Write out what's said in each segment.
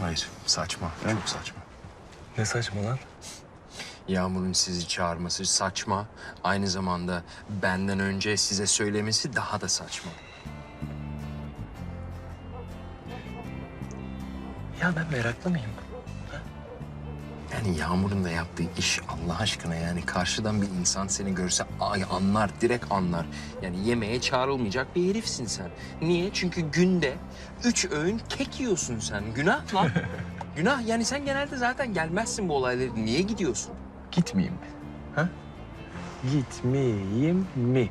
Hayır, saçma. Çok saçma. Ne saçma lan? Yağmur'un sizi çağırması saçma. Aynı zamanda benden önce size söylemesi daha da saçma. Ya ben meraklı mıyım? Yani Yağmur'un da yaptığı iş Allah aşkına yani karşıdan bir insan seni görse ay anlar, direkt anlar. Yani yemeğe çağrılmayacak bir herifsin sen. Niye? Çünkü günde üç öğün kek yiyorsun sen. Günah lan. Günah. Yani sen genelde zaten gelmezsin bu olaylara. Niye gidiyorsun? Gitmeyeyim mi? Ha? Gitmeyeyim mi?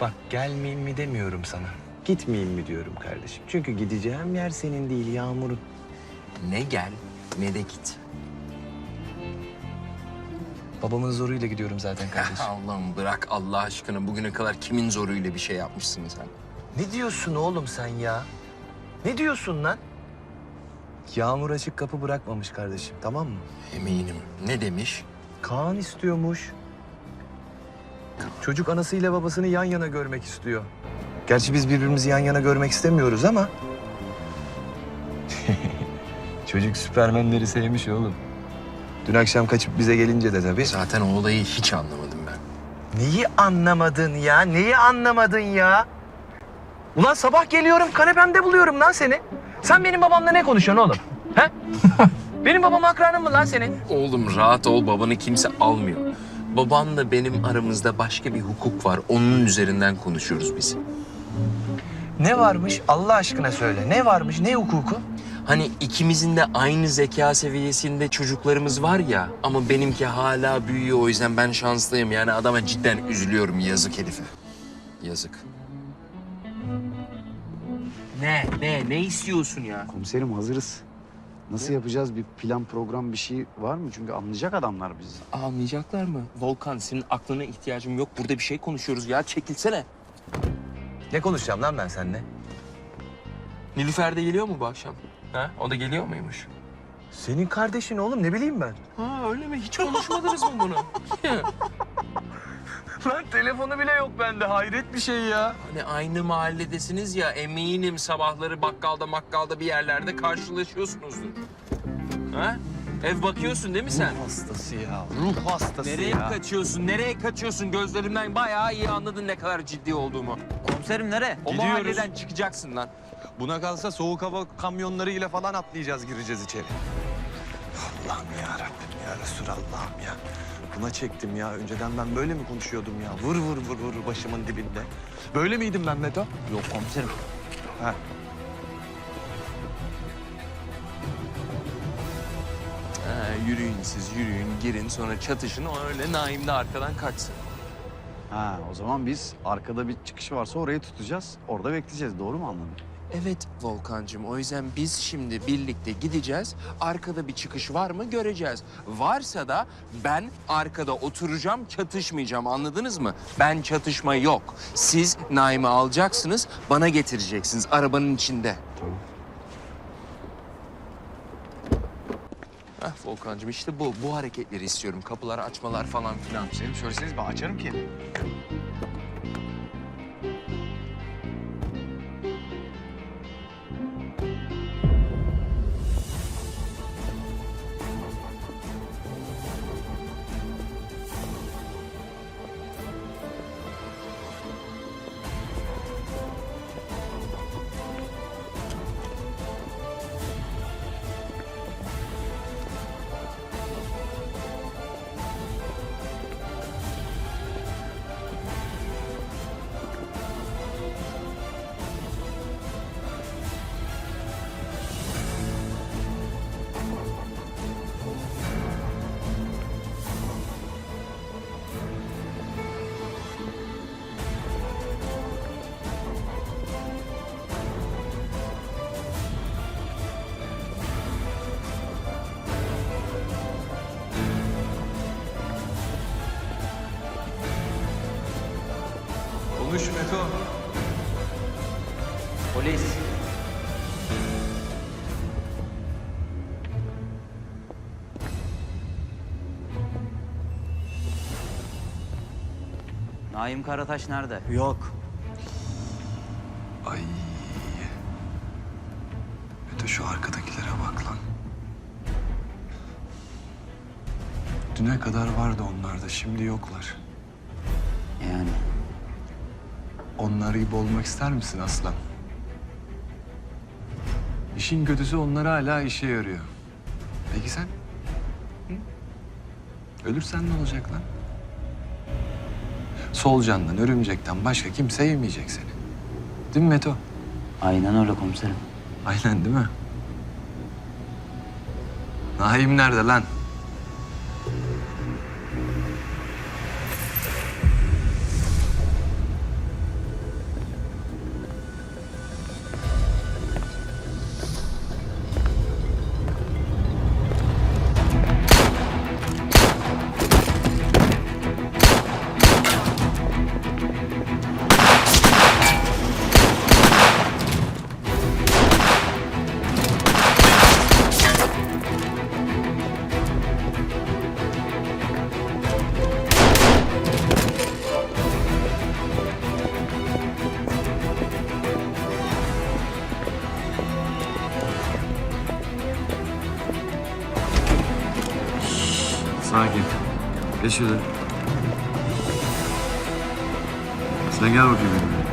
Bak gelmeyeyim mi demiyorum sana. Gitmeyeyim mi diyorum kardeşim. Çünkü gideceğim yer senin değil Yağmur'un. Ne gel ne de git. Babamın zoruyla gidiyorum zaten kardeşim. Allah'ım bırak Allah aşkına bugüne kadar kimin zoruyla bir şey yapmışsın sen? ne diyorsun oğlum sen ya? Ne diyorsun lan? Yağmur açık kapı bırakmamış kardeşim tamam mı? Eminim. Ne demiş? Kaan istiyormuş. Çocuk anasıyla babasını yan yana görmek istiyor. Gerçi biz birbirimizi yan yana görmek istemiyoruz ama... Çocuk süpermenleri sevmiş oğlum. Dün akşam kaçıp bize gelince de tabii... Zaten o olayı hiç anlamadım ben. Neyi anlamadın ya? Neyi anlamadın ya? Ulan sabah geliyorum kanepemde buluyorum lan seni. Sen benim babamla ne konuşuyorsun oğlum? He? benim babam akranın mı lan senin? Oğlum rahat ol babanı kimse almıyor. Babanla benim aramızda başka bir hukuk var. Onun üzerinden konuşuyoruz biz. Ne varmış Allah aşkına söyle. Ne varmış? Ne hukuku? Hani ikimizin de aynı zeka seviyesinde çocuklarımız var ya ama benimki hala büyüyor o yüzden ben şanslıyım. Yani adama cidden üzülüyorum yazık herife. Yazık. Ne? Ne? Ne istiyorsun ya? Komiserim hazırız. Nasıl yapacağız? Bir plan, program bir şey var mı? Çünkü anlayacak adamlar bizi. Anlayacaklar mı? Volkan senin aklına ihtiyacım yok. Burada bir şey konuşuyoruz ya. Çekilsene. Ne konuşacağım lan ben seninle? Nilüfer de geliyor mu bu akşam? Ha? O da geliyor muymuş? Senin kardeşin oğlum ne bileyim ben. Ha öyle mi? Hiç konuşmadınız mı bunu? Lan telefonu bile yok bende hayret bir şey ya. hani aynı mahalledesiniz ya eminim sabahları bakkalda makkalda bir yerlerde karşılaşıyorsunuzdur. Ha? Ev bakıyorsun değil mi sen? hastası ya. Ruh hastası Nereye kaçıyorsun? Nereye kaçıyorsun? Gözlerimden bayağı iyi anladın ne kadar ciddi olduğumu. Komiserim nereye? O Gidiyoruz. mahalleden çıkacaksın lan. Buna kalsa soğuk hava kamyonlarıyla falan atlayacağız gireceğiz içeri. Allah'ım ya Rabbim ya Resulallah'ım ya. Buna çektim ya. Önceden ben böyle mi konuşuyordum ya? Vur vur vur vur başımın dibinde. Böyle miydim ben Meto? Yok komiserim. Ha. Yürüyün siz yürüyün girin sonra çatışın o öyle Naim de arkadan kaçsın. Ha, o zaman biz arkada bir çıkış varsa orayı tutacağız. Orada bekleyeceğiz. Doğru mu anladım? Evet Volkan'cığım o yüzden biz şimdi birlikte gideceğiz. Arkada bir çıkış var mı göreceğiz. Varsa da ben arkada oturacağım çatışmayacağım anladınız mı? Ben çatışma yok. Siz Naim'i alacaksınız bana getireceksiniz arabanın içinde. Tamam. Volkan'cığım işte bu. Bu hareketleri istiyorum. Kapıları açmalar falan filan. Selim söyleseniz ben açarım ki. Konuş Meto. Polis. Naim Karataş nerede? Yok. Ay. Meto şu arkadakilere bak lan. Düne kadar vardı onlarda, şimdi yoklar. Yani Onlar gibi olmak ister misin aslan? İşin kötüsü onlar hala işe yarıyor. Peki sen? Hı? Ölürsen ne olacak lan? Solucandan, örümcekten başka kimse yemeyecek seni. Değil mi Meto? aynen öyle komiserim. Aynen değil mi? Naim nerede lan? Geç şöyle. Sen gel bakayım benimle.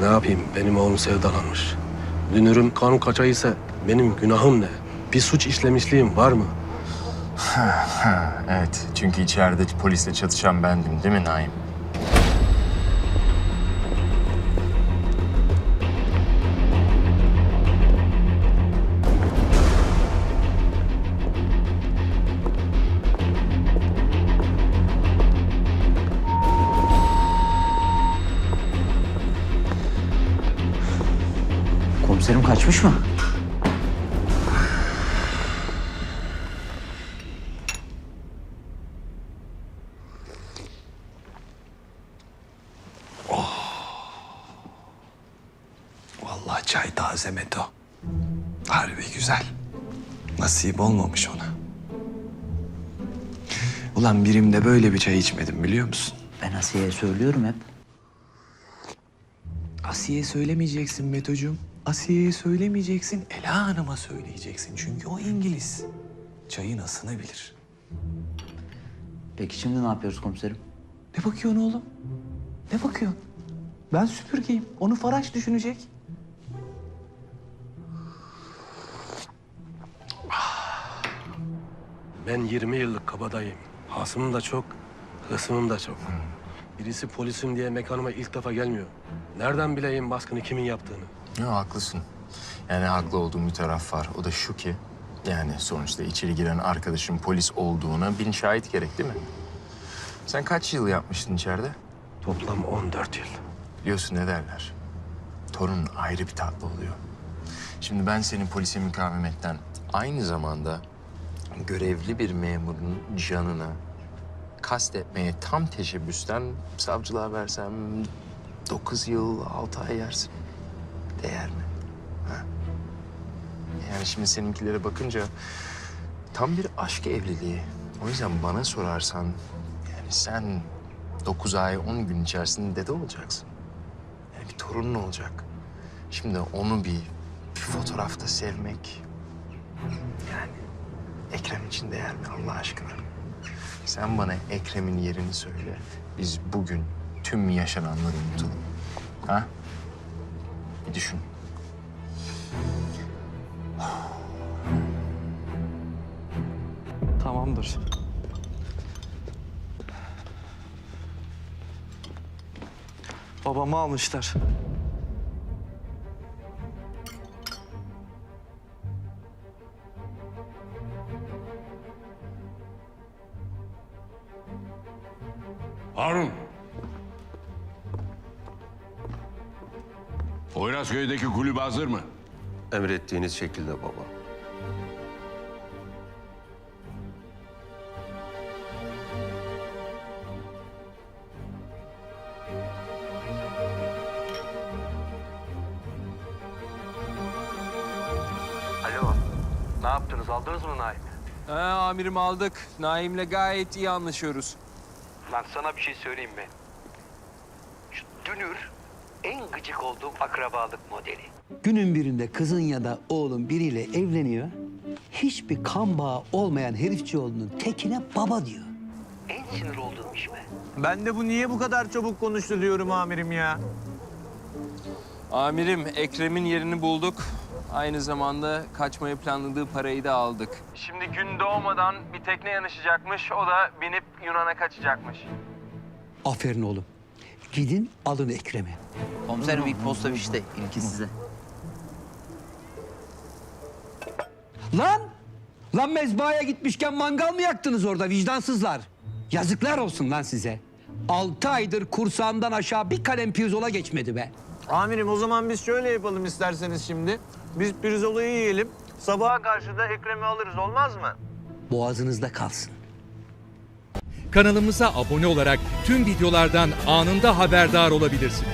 Ne yapayım? Benim oğlum sevdalanmış. Dünürüm kanun kaçağıysa benim günahım ne? Bir suç işlemişliğim var mı? Evet. Çünkü içeride polisle çatışan bendim değil mi Naim? Kaçmış mı? Vallahi çay taze Meto. Harbi güzel. Nasip olmamış ona. Ulan birimde böyle bir çay içmedim biliyor musun? Ben Asiye'ye söylüyorum hep. Asiye'ye söylemeyeceksin Meto'cum. Asiye'ye söylemeyeceksin. Ela Hanım'a söyleyeceksin. Çünkü o İngiliz. Çayın asını bilir. Peki şimdi ne yapıyoruz komiserim? Ne bakıyorsun oğlum? Ne bakıyorsun? Ben süpürgeyim. Onu Faraş düşünecek. Ben 20 yıllık kabadayım. Hasımım da çok, hısmım da çok. Birisi polisim diye mekanıma ilk defa gelmiyor. Nereden bileyim baskını kimin yaptığını? Yok haklısın. Yani haklı olduğum bir taraf var. O da şu ki... Yani sonuçta içeri giren arkadaşın polis olduğuna bin şahit gerek değil mi? Sen kaç yıl yapmıştın içeride? Toplam 14 yıl. Biliyorsun ne derler? Torun ayrı bir tatlı oluyor. Şimdi ben senin polise mukavemetten aynı zamanda görevli bir memurun canına kastetmeye tam teşebbüsten savcılığa versem dokuz yıl, altı ay yersin. Değer mi? Ha? Yani şimdi seninkilere bakınca tam bir aşk evliliği. O yüzden bana sorarsan yani sen dokuz ay, on gün içerisinde dede olacaksın. Yani bir torunun olacak. Şimdi onu bir, bir fotoğrafta sevmek... Yani Ekrem için değer mi Allah aşkına? Sen bana Ekrem'in yerini söyle. Biz bugün tüm yaşananları unutalım. Ha? Bir düşün. Tamamdır. Babamı almışlar. Harun. Poyrazköy'deki kulüp hazır mı? Emrettiğiniz şekilde baba. Alo. Ne yaptınız? Aldınız mı Naim'i? Ha, amirim aldık. Naim'le gayet iyi anlaşıyoruz. Lan sana bir şey söyleyeyim mi? Şu dünür en gıcık olduğum akrabalık modeli. Günün birinde kızın ya da oğlun biriyle evleniyor. Hiçbir kan bağı olmayan herifçioğlunun tekine baba diyor. En sinir olduğum iş be. Ben de bu niye bu kadar çabuk konuştu diyorum amirim ya. Amirim Ekrem'in yerini bulduk. Aynı zamanda kaçmayı planladığı parayı da aldık. Şimdi gün doğmadan bir tekne yanaşacakmış. O da binip Yunan'a kaçacakmış. Aferin oğlum. Gidin alın Ekrem'i. Komiserim ilk posta işte. İlki size. Lan! Lan mezbahaya gitmişken mangal mı yaktınız orada vicdansızlar? Yazıklar olsun lan size. Altı aydır kursağımdan aşağı bir kalem pirzola geçmedi be. Amirim o zaman biz şöyle yapalım isterseniz şimdi. Biz pirzolayı yiyelim. Sabaha karşı da Ekrem'i alırız olmaz mı? Boğazınızda kalsın. Kanalımıza abone olarak tüm videolardan anında haberdar olabilirsiniz.